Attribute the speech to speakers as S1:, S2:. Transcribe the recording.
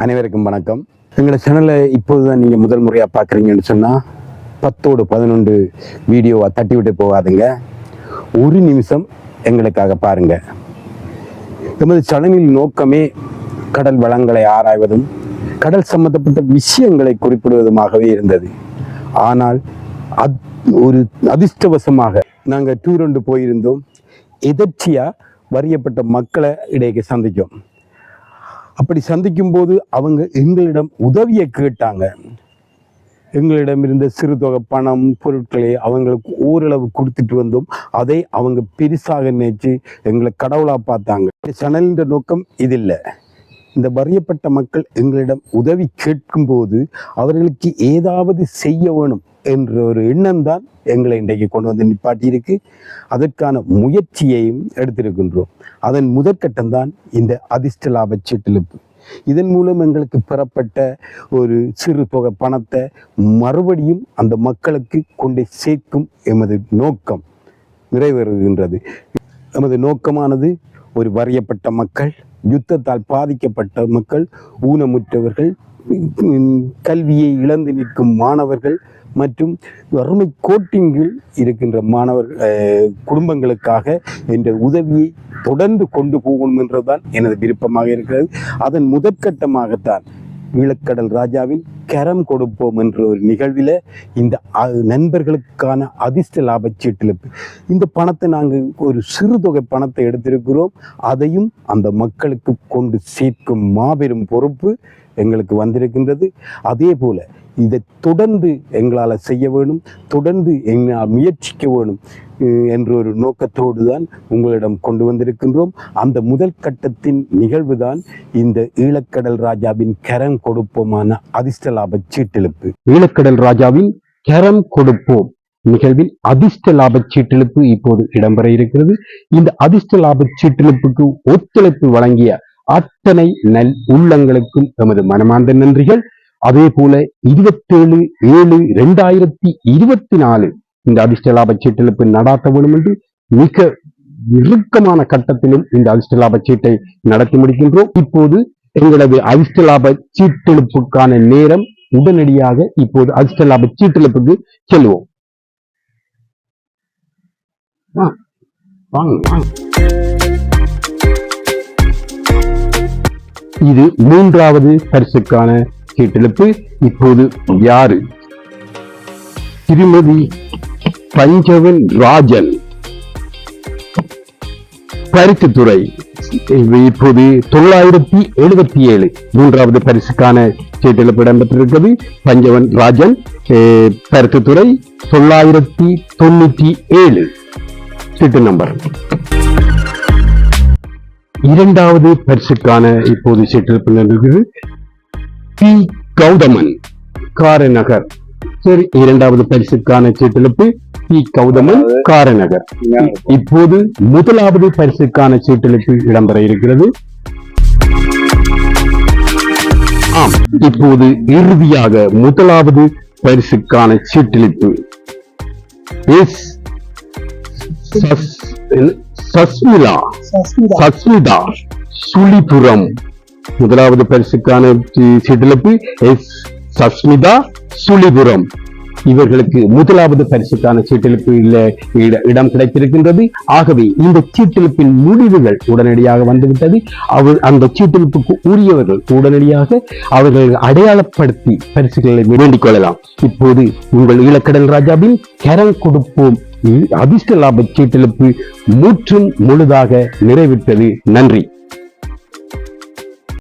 S1: அனைவருக்கும் வணக்கம். எங்களை சேனலை இப்போது தான் நீங்கள் முதல் முறையாக பார்க்குறீங்கன்னு சொன்னால் பத்தோடு பதினொன்று வீடியோவை தட்டி விட்டு போகாதுங்க. ஒரு நிமிஷம் எங்களுக்காக பாருங்க. எமது சேனலின் நோக்கமே கடல் வளங்களை ஆராய்வதும் கடல் சம்பந்தப்பட்ட விஷயங்களை குறிப்பிடுவதுமாகவே இருந்தது. ஆனால் அத் ஒரு அதிர்ஷ்டவசமாக நாங்கள் டூர் ஒன்று போயிருந்தோம். எதர்ச்சியாக வறியப்பட்ட மக்களை இடையே சந்தித்தோம் அப்படி சந்திக்கும் போது அவங்க எங்களிடம் உதவியை கேட்டாங்க. எங்களிடம் இருந்த சிறு தொகை பணம் பொருட்களை அவங்களுக்கு ஓரளவு கொடுத்துட்டு வந்தோம். அதை அவங்க பெருசாக நினைச்சு எங்களை கடவுளாக பார்த்தாங்க. இந்த சேனலின் நோக்கம் இது இல்லை இந்த வறியப்பட்ட மக்கள் எங்களிடம் உதவி கேட்கும்போது அவர்களுக்கு ஏதாவது செய்ய வேணும் என்ற ஒரு எண்ணம் தான் எங்களை இன்றைக்கு கொண்டு வந்து நிப்பாட்டியிருக்கு. அதற்கான முயற்சியையும் எடுத்திருக்கின்றோம். அதன் முதற்கட்டம் தான் இந்த அதிர்ஷ்ட லாப சீட்டிலிப்பு இதன் மூலம் எங்களுக்கு பெறப்பட்ட ஒரு சிறு தொகை பணத்தை மறுபடியும் அந்த மக்களுக்கு கொண்டு சேர்க்கும் எமது நோக்கம் நிறைவேறுகின்றது. எமது நோக்கமானது ஒரு வறியப்பட்ட மக்கள் யுத்தத்தால் பாதிக்கப்பட்ட மக்கள் ஊனமுற்றவர்கள் கல்வியை இழந்து நிற்கும் மாணவர்கள் மற்றும் வறுமை கோட்டின் கீழ் இருக்கின்ற மாணவர்கள் குடும்பங்களுக்காக என்ற உதவியை தொடர்ந்து கொண்டு போகணும் என்றுதான் எனது விருப்பமாக இருக்கிறது. அதன் முதற்கட்டமாகத்தான் ஈழக்கடல் ராஜாவின் கரம் கொடுப்போம் என்ற ஒரு நிகழ்வில் இந்த நண்பர்களுக்கான அதிர்ஷ்ட லாபச்சீட்டில் இந்த பணத்தை நாங்கள் ஒரு சிறு தொகை பணத்தை எடுத்திருக்கிறோம். அதையும் அந்த மக்களுக்கு கொண்டு சேர்க்கும் மாபெரும் பொறுப்பு எங்களுக்கு வந்திருக்கின்றது. அதே போல இதை தொடர்ந்து எங்களால் செய்ய வேணும் தொடர்ந்து எங்களால் முயற்சிக்க வேணும் என்ற ஒரு நோக்கத்தோடு தான் உங்களிடம் கொண்டு வந்திருக்கின்றோம். அந்த முதல் கட்டத்தின் நிகழ்வு தான் இந்த ஈழக்கடல் ராஜாவின் கரம் கொடுப்போமான அதிர்ஷ்ட லாப சீட்டெழுப்பு ஈழக்கடல் ராஜாவின் கரம் கொடுப்போம். நிகழ்வில் அதிர்ஷ்ட லாப சீட்டெழுப்பு இப்போது இடம்பெற இருக்கிறது. இந்த அதிர்ஷ்ட லாப சீட்டெழுப்புக்கு ஒத்துழைப்பு வழங்கிய அத்தனை நல் உள்ளங்களுக்கும் எமது மனமார்ந்த நன்றிகள். அதே போல இருபத்தேழு ஏழு இரண்டாயிரத்தி இருபத்தி நாலு இந்த அதிர்ஷ்ட லாப சீட்டெழுப்பு நடாத்த வேண்டும் என்று மிக இறுக்கமான கட்டத்திலும் இந்த அதிர்ஷ்ட லாப சீட்டை நடத்தி முடிக்கின்றோம். இப்போது எங்களது அதிர்ஷ்ட லாப சீட்டெழுப்புக்கான நேரம் உடனடியாக இப்போது அதிர்ஷ்ட லாப சீட்டிழப்புக்கு செல்வோம் இது மூன்றாவது பரிசுக்கான சீட்டிழப்பு இப்போது யாரு? திருமதி பஞ்சவன் ராஜன். பரிசுத்துறை இப்போது தொள்ளாயிரத்தி எழுபத்தி ஏழு மூன்றாவது பரிசுக்கான சீட்டெழுப்பு இடம்பெற்றிருக்கிறது பஞ்சவன் ராஜன் பருத்தித்துறை தொள்ளாயிரத்தி தொண்ணூற்றி ஏழு சீட்டு நம்பர் இரண்டாவது பரிசுக்கான இப்போது சீட்டெழுப்பு நடக்கிறது பி கௌதமன் காரநகர் சரி இரண்டாவது பரிசுக்கான சீட்டெழுப்பு பி கௌதமன் காரநகர் இப்போது முதலாவது பரிசுக்கான சீட்டெழுப்பு இடம்பெற இருக்கிறது ஆம். இப்போது இறுதியாக முதலாவது பரிசுக்கான சஸ்- சஸ்மிலா சஸ்மிதா. சுழிபுரம். முதலாவது பரிசுக்கான சி- சீட்டிழப்பு எஸ். சஸ்மிதா சுழிபுரம். இவர்களுக்கு முதலாவது பரிசுக்கான சீட்டெழுப்பில் இடம் கிடைத்திருக்கின்றது. ஆகவே இந்த சீட்டெழுப்பின் முடிவுகள் உடனடியாக வந்துவிட்டது. அவர் அந்த சீட்டெழுப்புக்கு உரியவர்கள் உடனடியாக அவர்கள் அடையாளப்படுத்தி பரிசுகளை வேண்டிக் கொள்ளலாம். இப்போது உங்கள் ஈழக்கடல் ராஜாவின் கரம் கொடுப்போம். அதிர்ஷ்ட லாப சீட்டெழுப்பு முற்றும் முழுதாக நிறைவிட்டது. நன்றி.